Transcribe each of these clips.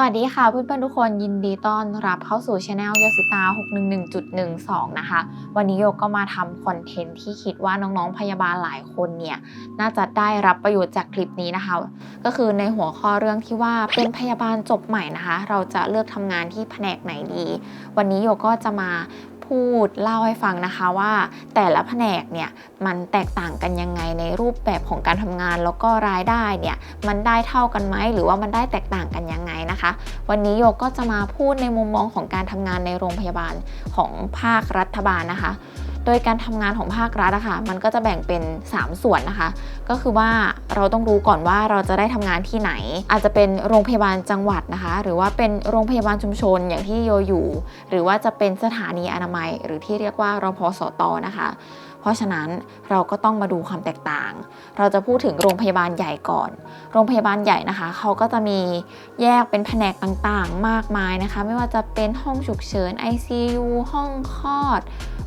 วัสดีค่ะเพื่อนๆทุกคนยินดีต้อนรับเข้าสู่ช anel โยสิตา611.12 นะคะ วันนี้โยก็มาทำคอนเทนต์ที่คิดว่าน้องๆพยาบาลหลายคนเนี่ยน่าจะได้รับประโยชน์จากคลิปนี้นะคะ ก็คือในหัวข้อเรื่องที่ว่าเป็นพยาบาลจบใหม่นะคะ เราจะเลือกทำงานที่แผนกไหนดี วันนี้โยก็จะมา พูดเล่าให้ฟังนะคะว่า แต่ละแผนกเนี่ยมันแตกต่างกันยังไงในรูปแบบของการทำงาน แล้วก็รายได้เนี่ยมันได้เท่ากันไหมหรือว่ามันได้แตกต่างกันยังไงนะคะ วันนี้โยก็จะมาพูดในมุมมองของการทำงานในโรงพยาบาลของภาครัฐบาลนะคะ โดยการทำงานของภาครัฐอะคะมันก็จะแบ่งเป็น 3 ส่วนนะคะ ก็คือว่าเราต้องรู้ก่อนว่าเราจะได้ทำงานที่ไหน อาจจะเป็นโรงพยาบาลจังหวัดนะคะ หรือว่าเป็นโรงพยาบาลชุมชนอย่างที่โยอยู่ หรือว่าจะเป็นสถานีอนามัย หรือที่เรียกว่ารพสตนะคะเพราะฉะนั้นเราก็ต้องมาดูความแตกต่าง เราจะพูดถึงโรงพยาบาลใหญ่ก่อน โรงพยาบาลใหญ่นะคะ เขาก็จะมีแยกเป็นแผนกต่างๆ มากมายนะคะ ไม่ว่าจะเป็นห้องฉุกเฉิน ICU ห้องคลอด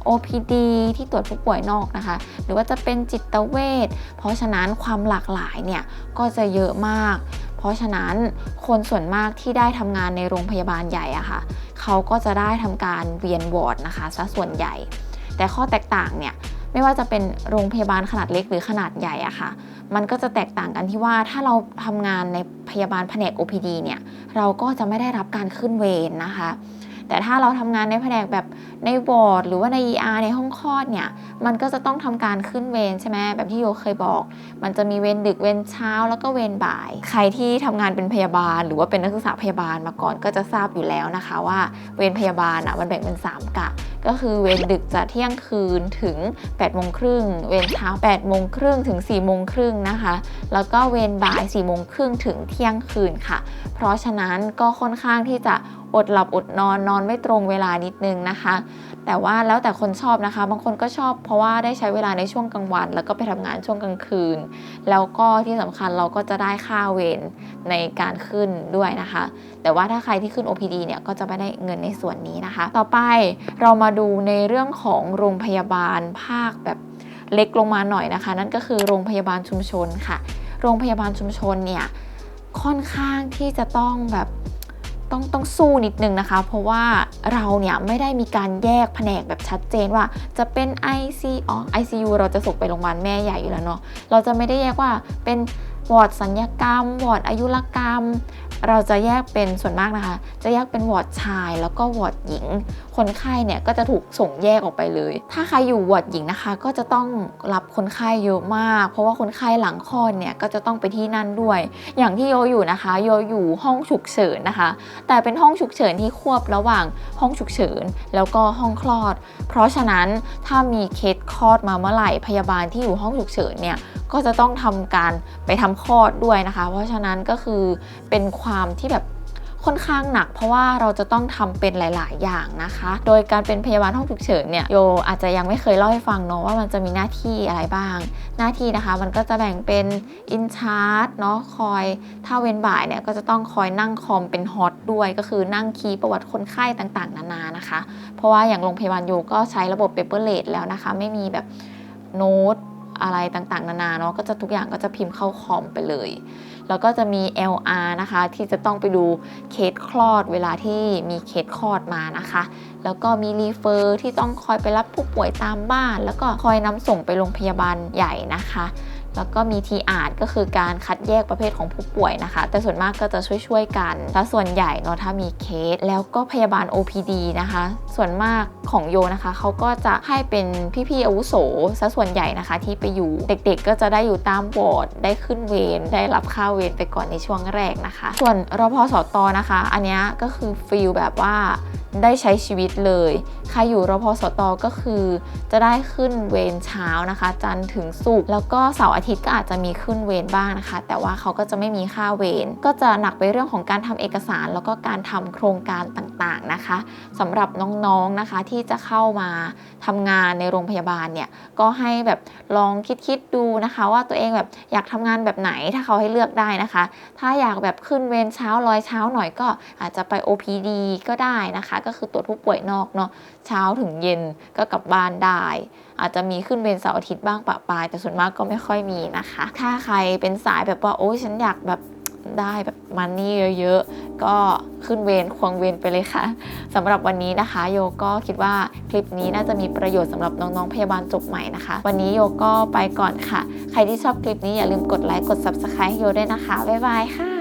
OPD ที่ตรวจผู้ป่วยนอกนะคะ หรือว่าจะเป็นจิตเวชเพราะฉะนั้นความหลากหลายเนี่ยก็จะเยอะมาก เพราะฉะนั้นคนส่วนมากที่ได้ทำงานในโรงพยาบาลใหญ่อะค่ะเขาก็จะได้ทำการเวียนวอร์ดนะคะซะส่วนใหญ่ แต่ข้อแตกต่างเนี่ยไม่ว่าจะเป็นโรงพยาบาลขนาดเล็กหรือขนาดใหญ่อะค่ะ มันก็จะแตกต่างกันที่ว่าถ้าเราทำงานในพยาบาลแผนก OPD เนี่ย เราก็จะไม่ได้รับการขึ้นเวรนะคะ แต่ถ้าเราทำงานในแผนกแบบในวอร์ดหรือว่าใน ER ในห้องคลอดเนี่ย มันก็จะต้องทำการขึ้นเวรใช่ไหมแบบที่โยเคยบอก มันจะมีเวรดึกเวรเช้าแล้วก็เวรบ่าย ใครที่ทำงานเป็นพยาบาล หรือว่าเป็นนักศึกษาพยาบาลมาก่อนก็จะทราบอยู่แล้วนะคะว่าเวรพยาบาลอะมันแบ่งเป็น 3กะก็คือเวรดึกจะเที่ยงคืนถึง8โมงครึ่งเวรเช้า8โมงครึ่งถึง4โมงครึ่งนะคะ แล้วก็เวรบ่าย4โมงครึ่งถึงเที่ยงคืนค่ะ เพราะฉะนั้นก็ค่อนข้างที่จะอดหลับอดนอนนอนไม่ตรงเวลานิดนึงนะคะ แต่ว่าแล้วแต่คนชอบนะคะ บางคนก็ชอบเพราะว่าได้ใช้เวลาในช่วงกลางวัน แล้วก็ไปทำงานช่วงกลางคืน แล้วก็ที่สำคัญเราก็จะได้ค่าเวรในการขึ้นด้วยนะคะ แต่ว่าถ้าใครที่ขึ้น OPD เนี่ยก็จะไม่ได้เงินในส่วนนี้นะคะ ต่อไปเรามามาดูในเรื่องของโรงพยาบาลภาคแบบเล็กลงมาหน่อยนะคะ นั่นก็คือโรงพยาบาลชุมชนค่ะ โรงพยาบาลชุมชนเนี่ยค่อนข้างที่จะต้องแบบต้องต้องสู้นิดนึงนะคะ เพราะว่าเราเนี่ยไม่ได้มีการแยกแผนกแบบชัดเจนว่าจะเป็น IC อ๋อ ICU เราจะส่งไปโรงพยาบาลแม่ใหญ่อยู่แล้วเนาะเราจะไม่ได้แยกว่าเป็น วอร์ดสัญญกรรม วอร์ดอายุรกรรม เราจะแยกเป็นส่วนมากนะคะ จะแยกเป็นวอร์ดชาย แล้วก็วอร์ดหญิง คนไข้เนี่ยก็จะถูกส่งแยกออกไปเลย ถ้าใครอยู่วอร์ดหญิงนะคะ ก็จะต้องรับคนไข้เยอะมาก เพราะว่าคนไข้หลังคลอดเนี่ยก็จะต้องไปที่นั่นด้วย อย่างที่โยอยู่นะคะโยอยู่ห้องฉุกเฉินนะคะ แต่เป็นห้องฉุกเฉินที่ควบระหว่างห้องฉุกเฉินแล้วก็ห้องคลอด เพราะฉะนั้นถ้ามีเคสคลอดมาเมื่อไหร่พยาบาลที่อยู่ห้องฉุกเฉินเนี่ย ก็จะต้องทำการไปทำคลอดด้วยนะคะ เพราะฉะนั้นก็คือเป็นความที่แบบค่อนข้างหนัก เพราะว่าเราจะต้องทำเป็นหลาย ๆ อย่างนะคะ โดยการเป็นพยาบาลห้องฉุกเฉินเนี่ยโยอาจจะยังไม่เคยเล่าให้ฟังเนาะว่ามันจะมีหน้าที่อะไรบ้าง หน้าที่นะคะมันก็จะแบ่งเป็นอินชาร์ e เนาะคอยถ้าเว้นบ่ายเนี่ยก็จะต้องคอยนั่งคอมเป็นฮอตด้วย ก็คือนั่งคีย์ประวัติคนไข้ต่างๆ นานานะคะ เพราะว่าอย่างโรงพยาบาลโยก็ใช้ระบบเปเปอร์เลดแล้วนะคะ ไม่มีแบบโน้ต อะไรต่างๆ นานาเนาะก็จะทุกอย่างก็จะพิมพ์เข้าคอมไปเลย แล้วก็จะมี LR นะคะ ที่จะต้องไปดูเคสคลอดเวลาที่มีเคสคลอดมานะคะ แล้วก็มีรีเฟอร์ที่ต้องคอยไปรับผู้ป่วยตามบ้าน แล้วก็คอยนำส่งไปโรงพยาบาลใหญ่นะคะ แล้วก็มีทีอาร์ก็คือการคัดแยกประเภทของผู้ป่วยนะคะ แต่ส่วนมากก็จะช่วยๆกันและส่วนใหญ่เนาะถ้ามีเคส แล้วก็พยาบาล OPD นะคะ ส่วนมากของโยนะคะเขาก็จะให้เป็นพี่ๆอาวุโสซะส่วนใหญ่นะคะที่ไปอยู่เด็กๆ ก็จะได้อยู่ตามวอร์ดได้ขึ้นเวรได้รับค่าเวรไปก่อนในช่วงแรกนะคะ ส่วนรพสตนะคะ อันนี้ก็คือฟิลแบบว่าได้ใช้ชีวิตเลย ใครอยู่รพสตก็คือ จะได้ขึ้นเวรเช้านะคะ จันทร์ถึงศุกร์แล้วก็เสาร์อาทิตย์ก็อาจจะมีขึ้นเวรบ้างนะคะ แต่ว่าเขาก็จะไม่มีค่าเวรก็จะหนักไปเรื่องของการทำเอกสาร แล้วก็การทำโครงการต่างๆนะคะสำหรับน้องๆนะคะที่จะเข้ามาทำงานในโรงพยาบาลเนี่ยก็ให้แบบลองคิดๆดูนะคะ ว่าตัวเองแบบอยากทำงานแบบไหนถ้าเขาให้เลือกได้นะคะ ถ้าอยากแบบขึ้นเวรเช้าลอยเช้าหน่อยก็อาจจะไป OPD ก็ได้นะคะก็คือตรวจผู้ป่วยนอกเนาะเช้าถึงเย็นก็กลับบ้านได้ อาจจะมีขึ้นเวรเสาร์อาทิตย์บ้างปะปาย แต่ส่วนมากก็ไม่ค่อยมีนะคะ ถ้าใครเป็นสายแบบว่าโอ้ยฉันอยากแบบได้แบบมันนี่เยอะๆ ก็ขึ้นเวรควงเวรไปเลยค่ะสำหรับวันนี้นะคะ โยก็คิดว่าคลิปนี้น่าจะมีประโยชน์สำหรับน้องๆพยาบาลจบใหม่นะคะ วันนี้โยก็ไปก่อนค่ะ ใครที่ชอบคลิปนี้อย่าลืมกดไลค์กด subscribe ให้โยด้วยนะคะ บ๊ายบายค่ะ